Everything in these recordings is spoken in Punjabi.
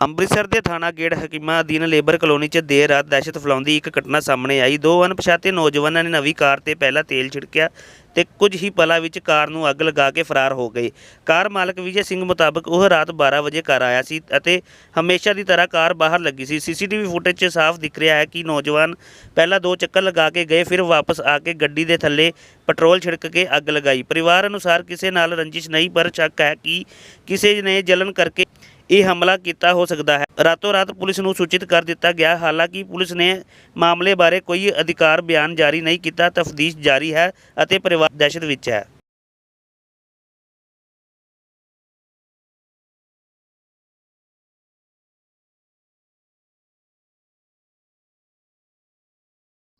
ਅੰਮ੍ਰਿਤਸਰ ਦੇ ਥਾਣਾ ਗੇਟ ਹਕੀਮਾ ਅਧੀਨ ਲੇਬਰ ਕਲੋਨੀ 'ਚ ਦੇਰ ਰਾਤ ਦਹਿਸ਼ਤ ਫੈਲਾਉਂਦੀ ਇੱਕ ਘਟਨਾ ਸਾਹਮਣੇ ਆਈ। ਦੋ ਅਣਪਛਾਤੇ ਨੌਜਵਾਨਾਂ ਨੇ ਨਵੀਂ ਕਾਰ ਤੇ ਪਹਿਲਾਂ ਤੇਲ ਛਿੜਕਿਆ ਤੇ ਕੁਝ ਹੀ ਪਲਾਂ ਵਿੱਚ ਕਾਰ ਨੂੰ ਅੱਗ ਲਗਾ ਕੇ ਫਰਾਰ ਹੋ ਗਏ। ਕਾਰ ਮਾਲਕ ਵਿਜੇ ਸਿੰਘ ਮੁਤਾਬਕ ਉਹ ਰਾਤ 12 ਵਜੇ ਘਰ ਆਇਆ ਸੀ ਅਤੇ ਹਮੇਸ਼ਾ ਦੀ ਤਰ੍ਹਾਂ ਕਾਰ ਬਾਹਰ ਲੱਗੀ ਸੀ। ਸੀਸੀਟੀਵੀ ਫੁਟੇਜ 'ਚ ਸਾਫ਼ ਦਿਖ ਰਿਹਾ ਹੈ ਕਿ ਨੌਜਵਾਨ ਪਹਿਲਾਂ ਦੋ ਚੱਕਰ ਲਗਾ ਕੇ ਗਏ, ਫਿਰ ਵਾਪਸ ਆ ਕੇ ਗੱਡੀ ਦੇ ਥੱਲੇ ਪੈਟਰੋਲ ਛਿੜਕ ਕੇ ਅੱਗ ਲਗਾਈ। ਪਰਿਵਾਰ ਅਨੁਸਾਰ ਕਿਸੇ ਨਾਲ ਰੰਜਿਸ਼ ਨਹੀਂ, ਪਰ ਸ਼ੱਕ ਹੈ ਕਿ ਕਿਸੇ ਨੇ ਜਲਨ ਕਰਕੇ ਇਹ ਹਮਲਾ ਕੀਤਾ ਹੋ ਸਕਦਾ ਹੈ। ਰਾਤੋਂ ਰਾਤ ਪੁਲਿਸ ਨੂੰ ਸੂਚਿਤ ਕਰ ਦਿੱਤਾ ਗਿਆ, ਹਾਲਾਂਕਿ ਪੁਲਿਸ ਨੇ ਮਾਮਲੇ ਬਾਰੇ ਕੋਈ ਅਧਿਕਾਰ ਬਿਆਨ ਜਾਰੀ ਨਹੀਂ ਕੀਤਾ, ਤਫਤੀਸ਼ ਜਾਰੀ ਹੈ ਅਤੇ ਪਰਿਵਾਰ ਦਹਿਸ਼ਤ ਵਿੱਚ ਹੈ।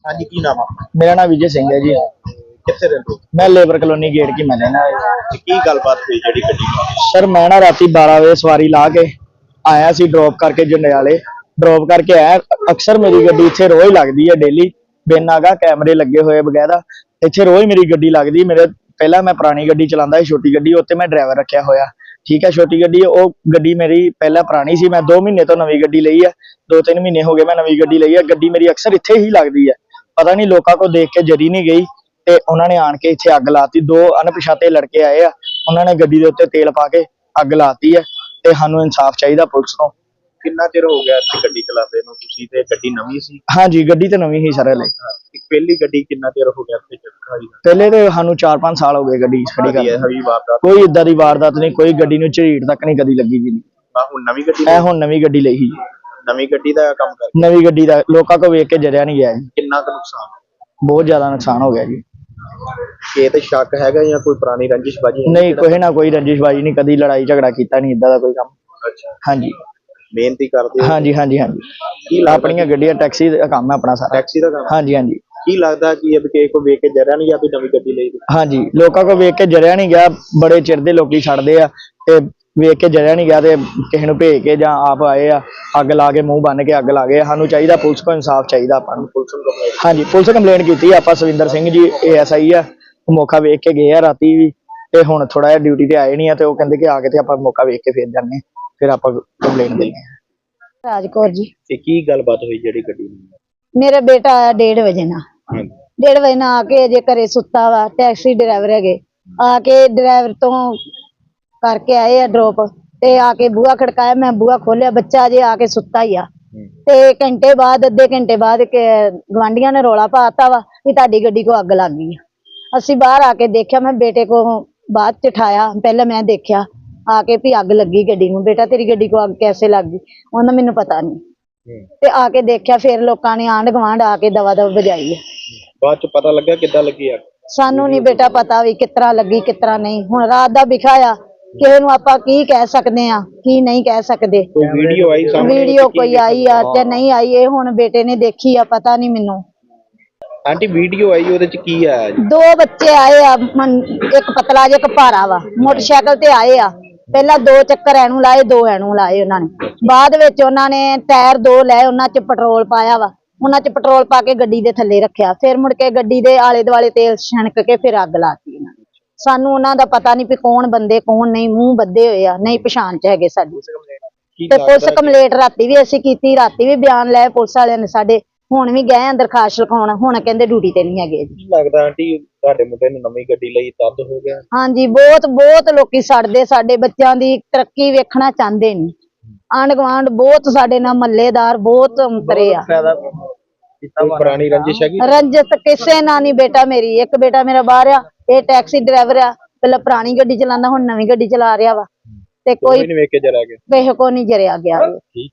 ਹਾਂਜੀ, ਕੀ ਨਾਮ ਆ? ਮੇਰਾ ਨਾਮ ਵਿਜੇ ਸਿੰਘ ਹੈ ਜੀ। ਕਿੱਥੇ ਰਹਿੰਦੇ ਹੋ? ਮੈਂ ਲੇਬਰ ਕਲੋਨੀ ਗੇਟ ਕੀ ਮੈਂ ਰਹਿਣਾ ਤੇ ਕੀ ਗੱਲਬਾਤ ਹੋਈ ਜਿਹੜੀ ਗੱਡੀ ਨਾਲ? ਸਰ ਮੈਂ ਨਾ ਰਾਤੀ 12 ਵਜੇ ਸਵਾਰੀ ਲਾ ਕੇ ਆਇਆ ਸੀ ਡ੍ਰੌਪ ਕਰਕੇ ਜੰਡਿਆਲੇ। ਡ੍ਰੌਪ ਕਰਕੇ ਆਇਆ। ਅਕਸਰ ਮੇਰੀ ਗੱਡੀ ਇੱਥੇ ਰੋਜ਼ ਲੱਗਦੀ ਹੈ ਡੇਲੀ ਬਿਨ ਆਗਾ ਕੈਮਰੇ ਲੱਗੇ ਹੋਏ ਬਗੈਰਾ। ਇੱਥੇ ਰੋਜ਼ ਮੇਰੀ ਗੱਡੀ ਲੱਗਦੀ। ਮੇਰੇ ਪਹਿਲਾਂ ਮੈਂ ਪੁਰਾਣੀ ਗੱਡੀ ਚਲਾਉਂਦਾ ਸੀ ਛੋਟੀ ਗੱਡੀ ਉੱਤੇ ਮੈਂ ਡਰਾਈਵਰ ਰੱਖਿਆ ਹੋਇਆ। ਠੀਕ ਹੈ ਛੋਟੀ ਗੱਡੀ ਉਹ ਗੱਡੀ ਮੇਰੀ ਪਹਿਲਾਂ ਪੁਰਾਣੀ ਸੀ। ਮੈਂ 2 ਮਹੀਨੇ ਤੋਂ ਨਵੀਂ ਗੱਡੀ ਲਈ ਹੈ। 2-3 ਮਹੀਨੇ ਹੋ ਗਏ ਮੈਂ ਨਵੀਂ ਗੱਡੀ ਲਈ ਹੈ। ਗੱਡੀ ਮੇਰੀ ਅਕਸਰ ਇੱਥੇ ਹੀ ਲੱਗਦੀ ਹੈ। ਪਤਾ ਨਹੀਂ ਲੋਕਾਂ ਕੋ ਦੇਖ ਕੇ ਜਰੀ ਨਹੀਂ ਗਈ। ਤੇ ਉਹਨਾਂ ਨੇ ਆਣ ਕੇ ਇੱਥੇ ਅੱਗ ਲਾਤੀ। ਦੋ ਅਣਪਛਾਤੇ ਲੜਕੇ ਆਏ ਆ। ਉਹਨਾਂ ਨੇ ਗੱਡੀ ਦੇ ਉੱਤੇ ਤੇਲ ਪਾ ਕੇ ਅੱਗ ਲਾਤੀ ਹੈ ਤੇ ਸਾਨੂੰ ਇਨਸਾਫ ਚਾਹੀਦਾ ਪੁਲਿਸ ਤੋਂ। ਕਿੰਨਾ ਚਿਰ ਹੋ ਗਿਆ ਇੱਥੇ ਗੱਡੀ ਚਲਾਉਂਦੇ ਨੂੰ ਤੁਸੀਂ ਤੇ ਗੱਡੀ ਨਵੀਂ ਸੀ? ਹਾਂਜੀ ਗੱਡੀ ਤੇ ਨਵੀਂ ਹੀ ਸਰ ਇੱਕ ਪਹਿਲੀ ਗੱਡੀ ਕਿੰਨਾ ਚਿਰ ਹੋ ਗਿਆ ਇੱਥੇ ਚੱਕਾਈ ਪਹਿਲੇ ਤੇ ਸਾਨੂੰ 4-5 ਸਾਲ ਹੋ ਗਏ ਗੱਡੀ ਖੜੀ ਕਰਦੇ ਕੋਈ ਇਦਾਂ ਦੀ ਵਾਰਦਾਤ ਨਹੀਂ ਕੋਈ ਗੱਡੀ ਨੂੰ ਝੀੜ ਤੱਕ ਨਹੀਂ ਕਦੀ ਲੱਗੀ ਜੀ। ਆ ਹੁਣ ਨਵੀਂ ਗੱਡੀ ਇਹ ਲਈ? ਹੁਣ ਨਵੀਂ ਗੱਡੀ ਲਈ ਸੀ ਨਵੀਂ ਗੱਡੀ ਦਾ ਕੰਮ ਕਰ ਨਵੀਂ ਗੱਡੀ ਦਾ ਲੋਕਾਂ ਕੋ ਵੇਖ ਕੇ ਜਰਿਆ ਨਹੀਂ ਗਿਆ ਜੀ। ਕਿੰਨਾ ਕੁ ਨੁਕਸਾਨ? ਬਹੁਤ ਜ਼ਿਆਦਾ ਨੁਕਸਾਨ ਹੋ ਗਿਆ ਜੀ। ਇਹ ਤੇ ਸ਼ੱਕ ਹੈਗਾ ਜਾਂ ਕੋਈ ਪੁਰਾਣੀ ਰੰਜਿਸ਼ਬਾਜੀ ਹੈ? ਨਹੀਂ ਕੋਈ ਨਾ ਕੋਈ ਰੰਜਿਸ਼ਬਾਜੀ ਨਹੀਂ ਕਦੀ ਲੜਾਈ ਝਗੜਾ ਕੀਤਾ ਨਹੀਂ ਇਦਾਂ ਦਾ ਕੋਈ ਕੰਮ। ਅੱਛਾ। ਹਾਂਜੀ। ਮਿਹਨਤੀ ਕਰਦੇ ਹੋ? ਹਾਂਜੀ ਹਾਂਜੀ ਹਾਂਜੀ। ਕੀ ਲੱਗਦਾ ਆਪਣੀਆਂ ਗੱਡੀਆਂ ਟੈਕਸੀ ਦਾ ਕੰਮ ਹੈ ਆਪਣਾ ਸਾਰਾ। ਟੈਕਸੀ ਦਾ ਕੰਮ? ਹਾਂਜੀ ਹਾਂਜੀ। ਕੀ ਲੱਗਦਾ ਕਿ ਇਹ ਕਿਸੇ ਕੋ ਵੇਖ ਕੇ ਜਰਿਆ ਨਹੀਂ ਜਾਂ ਵੀ ਨਵੀਂ ਗੱਡੀ ਲਈ? ਦੀ? ਹਾਂਜੀ ਲੋਕਾਂ ਕੋ ਵੇਖ ਕੇ ਜਰਿਆ ਨਹੀਂ ਗਿਆ ਬੜੇ ਚਿਰ ਦੇ ਲੋਕੀ ਛੱਡਦੇ ਆ ਤੇ ਵੇਖ ਕੇ ਜਰਿਆ ਨਹੀਂ ਗਿਆ ਤੇ ਕਿਸੇ ਨੂੰ ਭੇਜ ਕੇ ਜਾਂ ਆਪ ਆਏ ਆ ਅੱਗ ਲਾ ਕੇ ਮੂੰਹ ਬੰਨ ਕੇ ਅੱਗ ਲਾ ਗਏ ਸਾਨੂੰ ਚਾਹੀਦਾ ਪੁਲਿਸ ਕੋ ਇਨਸਾਫ ਚਾਹੀਦਾ ਆਪਾਂ ਨੂੰ। ਪੁਲਿਸ ਨੂੰ ਹਾਂਜੀ ਪੁਲਿਸ ਕੰਪਲੇਂਟ ਕੀਤੀ ਆ, ਆਪਾਂ ਸਵਿੰਦਰ ਸਿੰਘ ਜੀ ਏਐਸਆਈ ਆ। ਮੌਕਾ ਵੇਖ ਕੇ ਗਏ ਆ ਰਾਤੀ ਵੀ ਤੇ ਹੁਣ ਥੋੜਾ ਜਿਹਾ ਡਿਊਟੀ ਤੇ ਆਏ ਨਹੀਂ ਆ ਤੇ ਉਹ ਕਹਿੰਦੇ ਕਿ ਆ ਕੇ ਤੇ ਆਪਾਂ ਮੌਕਾ ਵੇਖ ਕੇ ਫੇਰ ਜਾਂਦੇ ਆ। ਫਿਰ ਆਪਾਂ ਕੰਪਲੇਂਟ ਦਿੰਦੇ ਆ ਰਾਜ ਕੌਰ ਜੀ। ਤੇ ਕੀ ਗੱਲਬਾਤ ਹੋਈ ਜਿਹੜੀ ਗੱਡੀ ਨੂੰ? ਮੇਰਾ ਬੇਟਾ ਆਇਆ 1:30 ਵਜੇ ਹਾਂਜੀ। 1:30 ਵਜੇ ਨਾਲ ਆ ਕੇ ਅਜੇ ਘਰੇ ਸੁੱਤਾ ਵਾ ਟੈਕਸੀ ਡਰਾਈਵਰ ਹੈਗੇ। ਆ ਕੇ ਡਰਾਈਵਰ ਤੋਂ ਕਰਕੇ ਆਏ ਆ ਡ੍ਰੌਪ ਤੇ ਆ ਕੇ ਬੂਹਾ ਖੜਕਾਇਆ ਮੈਂ ਬੂਹਾ ਖੋਲਿਆ ਬੱਚਾ ਅਜੇ ਆ ਕੇ ਸੁੱਤਾ ਹੀ ਆ। ਤੇ ਘੰਟੇ ਬਾਅਦ ਅੱਧੇ ਘੰਟੇ ਬਾਅਦ ਗਵਾਂਡੀਆਂ ਨੇ ਰੋਲਾ ਪਾਤਾ ਵਾ ਵੀ ਤੁਹਾਡੀ ਗੱਡੀ ਕੋ ਅੱਗ ਲੱਗ ਗਈ ਆ। ਅਸੀਂ ਬਾਹਰ ਆ ਕੇ ਦੇਖਿਆ ਮੈਂ ਬੇਟੇ ਕੋ ਬਾਅਦ ਚ ਠਾਇਆ ਪਹਿਲਾਂ ਮੈਂ ਦੇਖਿਆ ਆ ਕੇ ਵੀ ਅੱਗ ਲੱਗੀ ਗੱਡੀ ਨੂੰ ਬੇਟਾ ਤੇਰੀ ਗੱਡੀ ਕੋ ਅੱਗ ਕੈਸੇ ਲੱਗ ਗਈ? ਉਹਨਾਂ ਮੈਨੂੰ ਪਤਾ ਨਹੀਂ। ਤੇ ਆ ਕੇ ਦੇਖਿਆ ਫਿਰ ਲੋਕਾਂ ਨੇ ਆਂਢ ਗੁਆਂਢ ਆ ਕੇ ਦਵਾ ਦਵ ਵਜਾਈ ਹੈ ਬਾਅਦ ਚ ਪਤਾ ਲੱਗਾ ਕਿੱਦਾਂ ਲੱਗੀ ਅੱਗ? ਸਾਨੂੰ ਨਹੀਂ ਬੇਟਾ ਪਤਾ ਵੀ ਕਿਤਰਾ ਲੱਗੀ ਕਿਤਰਾ ਨਹੀਂ। ਹੁਣ ਰਾਤ ਦਾ ਵਿਖਾਇਆ ਕਿਸੇ ਨੂੰ ਆਪਾਂ ਕੀ ਕਹਿ ਸਕਦੇ ਆ ਕੀ ਨਹੀਂ ਕਹਿ ਸਕਦੇ। ਵੀਡੀਓ ਆਈ ਸਾਹਮਣੇ? ਵੀਡੀਓ ਕੋਈ ਆਈ ਆ ਤੇ ਨਹੀਂ ਆਈ ਇਹ ਹੁਣ ਬੇਟੇ ਨੇ ਦੇਖੀ ਆ ਪਤਾ ਨਹੀਂ ਮੈਨੂੰ। ਆਂਟੀ ਵੀਡੀਓ ਆਈ ਉਹਦੇ ਚ ਕੀ ਆਇਆ ਜੀ? ਦੋ ਬੱਚੇ ਆਏ ਆ ਮਨ- ਇੱਕ ਪਤਲਾ ਜਿਹਾ ਇੱਕ ਭਾਰਾ ਵਾ। ਮੋਟਰਸਾਈਕਲ ਤੇ ਆਏ ਆ। ਪਹਿਲਾਂ ਦੋ ਚੱਕਰ ਐਨੂੰ ਲਾਏ ਦੋ ਐਨੂੰ ਲਾਏ ਉਹਨਾਂ ਨੇ। ਬਾਅਦ ਵਿੱਚ ਉਹਨਾਂ ਨੇ ਟਾਇਰ ਦੋ ਲਏ ਉਹਨਾਂ 'ਚ ਪੈਟਰੋਲ ਪਾਇਆ ਵਾ। ਉਹਨਾਂ 'ਚ ਪੈਟਰੋਲ ਪਾ ਕੇ ਗੱਡੀ ਦੇ ਥੱਲੇ ਰੱਖਿਆ। ਫਿਰ ਮੁੜ ਕੇ ਗੱਡੀ ਦੇ ਆਲੇ ਦੁਆਲੇ ਤੇਲ ਛਣਕ ਕੇ ਫਿਰ ਅੱਗ ਲਾਤੀ ਉਹਨਾਂ ਨੇ। ਸਾਨੂੰ ਉਹਨਾਂ ਦਾ ਪਤਾ ਨਹੀਂ ਵੀ ਕੌਣ ਬੰਦੇ ਕੌਣ ਨਹੀਂ। ਮੂੰਹ ਬੱਧੇ ਹੋਏ ਆ ਨਹੀਂ ਪਛਾਣ ਚ ਹੈਗੇ ਸਾਡੀ। ਕੀ ਤੇ ਲੱਗਦਾ ਪੁਲਿਸ ਕਿ- ਕੰਪਲੇਂਟ ਰਾਤੀ ਵੀ ਅਸੀਂ ਕੀਤੀ ਰਾਤੀ ਵੀ ਬਿਆਨ ਲਏ ਪੁਲਿਸ ਵਾਲਿਆਂ ਨੇ ਸਾਡੇ। ਹੁਣ ਵੀ ਗਏ ਆ ਦਰਖਾਸਤ ਲਿਖਾਉਣ ਹੁਣ ਕਹਿੰਦੇ ਡਿਊਟੀ ਤੇ ਨਹੀਂ ਹੈਗੇ ਜੀ। ਲੱਗਦਾ ਆਂਟੀ ਤੁਹਾਡੇ ਮੁੰਡੇ ਨੇ ਨਵੀਂ ਗੱਡੀ ਲਈ ਤਦ ਹੋ ਗਿਆ? ਹਾਂਜੀ ਬਹੁਤ ਬਹੁਤ ਲੋਕੀ ਸੜਦੇ ਸਾਡੇ ਬੱਚਿਆਂ ਦੀ ਤਰੱਕੀ ਵੇਖਣਾ ਚਾਹੁੰਦੇ ਨਹੀਂ। ਆਂਢ ਗੁਆਂਢ ਬਹੁਤ ਸਾਡੇ ਨਾਲ ਮੱਲੇਦਾਰ ਬਹੁਤ ਅੰਤਰੇ ਆ। ਫਾਇਦਾ ਪੁਰਾਣੀ ਰੰਜਿਸ਼ ਹੈਗੀ? ਰੰਜਤ ਕਿਸੇ ਨਾਲ ਨਹੀਂ ਬੇਟਾ ਮੇਰੀ ਇੱਕ ਬੇਟਾ ਮੇਰਾ ਬਾਹਰ ਆ ਇਹ ਟੈਕਸੀ ਡਰਾਈਵਰ ਆ ਪਹਿਲਾਂ ਪੁਰਾਣੀ ਗੱਡੀ ਚਲਾਉਂਦਾ ਹੁਣ ਨਵੀਂ ਗੱਡੀ ਚਲਾ ਰਿਹਾ ਵਾ। ਤੇ ਕੋਈ ਕੋਈ ਨਹੀਂ ਵੇਖ ਕੇ ਜਰਾ ਗਿਆ। ਕਿਸੇ ਕੋ ਨਹੀਂ ਜਰਿਆ ਗਿਆ। ਠੀਕ